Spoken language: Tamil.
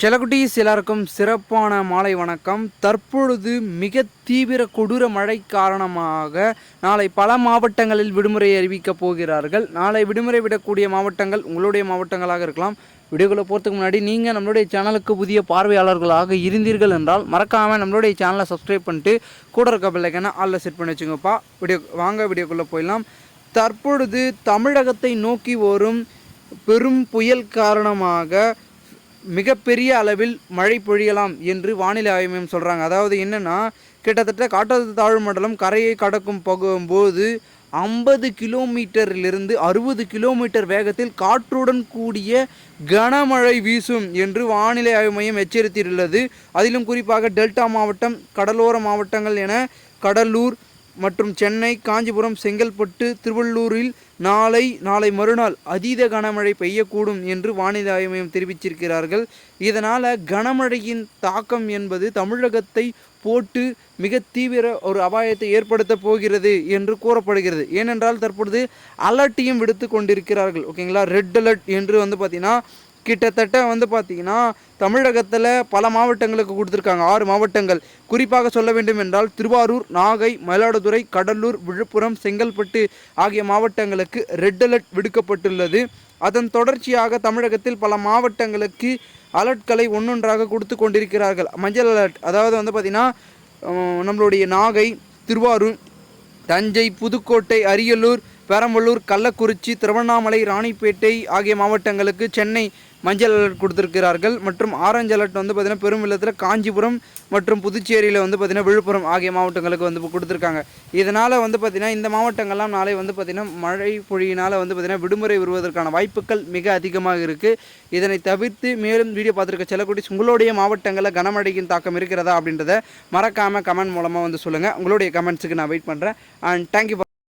செலகுட்டீஸ் எல்லாருக்கும் சிறப்பான மாலை வணக்கம். தற்பொழுது மிக தீவிர கொடூர மழை காரணமாக நாளை பல மாவட்டங்களில் விடுமுறை அறிவிக்கப் போகிறார்கள். நாளை விடுமுறை விடக்கூடிய மாவட்டங்கள் உங்களுடைய மாவட்டங்களாக இருக்கலாம். வீடியோக்குள்ளே போகிறதுக்கு முன்னாடி நீங்கள் நம்மளுடைய சேனலுக்கு புதிய பார்வையாளர்களாக இருந்தீர்கள் என்றால் மறக்காமல் நம்மளுடைய சேனலை சப்ஸ்கிரைப் பண்ணிட்டு கூட இருக்க பிள்ளைக்கான ஆளில் செட் பண்ணி வச்சுங்கப்பா. வீடியோ வாங்க வீடியோக்குள்ளே போயிடலாம். தற்பொழுது தமிழகத்தை நோக்கி வரும் பெரும் புயல் காரணமாக மிகப்பெரிய அளவில் மழை பொழியலாம் என்று வானிலை ஆய்வு மையம் சொல்கிறாங்க அதாவது என்னென்னா கிட்டத்தட்ட காற்றழுத்த தாழ்வு மண்டலம் கரையை கடக்கும் போகும்போது ஐம்பது கிலோமீட்டரிலிருந்து அறுபது கிலோமீட்டர் வேகத்தில் காற்றுடன் கூடிய கனமழை வீசும் என்று வானிலை ஆய்வு மையம் எச்சரித்துள்ளது அதிலும் குறிப்பாக டெல்டா மாவட்டம் கடலோர மாவட்டங்கள் என கடலூர் மற்றும் சென்னை காஞ்சிபுரம் செங்கல்பட்டு திருவள்ளூரில் நாளை நாளை மறுநாள் அதீத கனமழை பெய்யக்கூடும் என்று வானிலை ஆய்வு மையம் தெரிவிச்சிருக்கிறார்கள் இதனால் கனமழையின் தாக்கம் என்பது தமிழகத்தை போட்டு மிக தீவிர ஒரு அபாயத்தை ஏற்படுத்த போகிறது என்று கூறப்படுகிறது. ஏனென்றால் தற்பொழுது அலர்ட்டையும் விடுத்து கொண்டிருக்கிறார்கள். ஓகேங்களா? ரெட் அலர்ட் என்று வந்து பார்த்திங்கன்னா கிட்டத்தட்ட வந்து பார்த்திங்கன்னா தமிழகத்தில் பல மாவட்டங்களுக்கு கொடுத்துருக்காங்க. ஆறு மாவட்டங்கள். குறிப்பாக சொல்ல வேண்டும் என்றால் திருவாரூர் நாகை மயிலாடுதுறை கடலூர் விழுப்புரம் செங்கல்பட்டு ஆகிய மாவட்டங்களுக்கு ரெட் அலர்ட் விடுக்கப்பட்டுள்ளது. அதன் தொடர்ச்சியாக தமிழகத்தில் பல மாவட்டங்களுக்கு அலர்ட்களை ஒன்றொன்றாக கொடுத்து கொண்டிருக்கிறார்கள். மஞ்சள் அலர்ட் அதாவது வந்து பார்த்திங்கன்னா நம்மளுடைய நாகை திருவாரூர் தஞ்சை புதுக்கோட்டை அரியலூர் பெரம்பலூர் கள்ளக்குறிச்சி திருவண்ணாமலை ராணிப்பேட்டை ஆகிய மாவட்டங்களுக்கு சென்னை மஞ்சள் அலர்ட் கொடுத்திருக்கிறார்கள். மற்றும் ஆரஞ்சு அலர்ட் வந்து பார்த்திங்கன்னா பெரும் வெள்ளத்தில் காஞ்சிபுரம் மற்றும் புதுச்சேரியில் வந்து பார்த்திங்கன்னா விழுப்புரம் ஆகிய மாவட்டங்களுக்கு வந்து கொடுத்துருக்காங்க. இதனால் வந்து பார்த்திங்கன்னா இந்த மாவட்டங்கள்லாம் நாளை வந்து பார்த்திங்கன்னா மழை பொழியினால் வந்து பார்த்திங்கன்னா விடுமுறை வருவதற்கான வாய்ப்புகள் மிக அதிகமாக இருக்குது இதனை தவிர்த்து மேலும் வீடியோ பார்த்துருக்க செல்லக்குட்டி உங்களுடைய மாவட்டங்களில் கனமழையின் தாக்கம் இருக்கிறதா அப்படின்றத மறக்காமல் கமெண்ட் மூலமாக வந்து சொல்லுங்கள் உங்களுடைய கமெண்ட்ஸுக்கு நான் வெயிட் பண்ணுறேன் அண்ட் தேங்க்யூ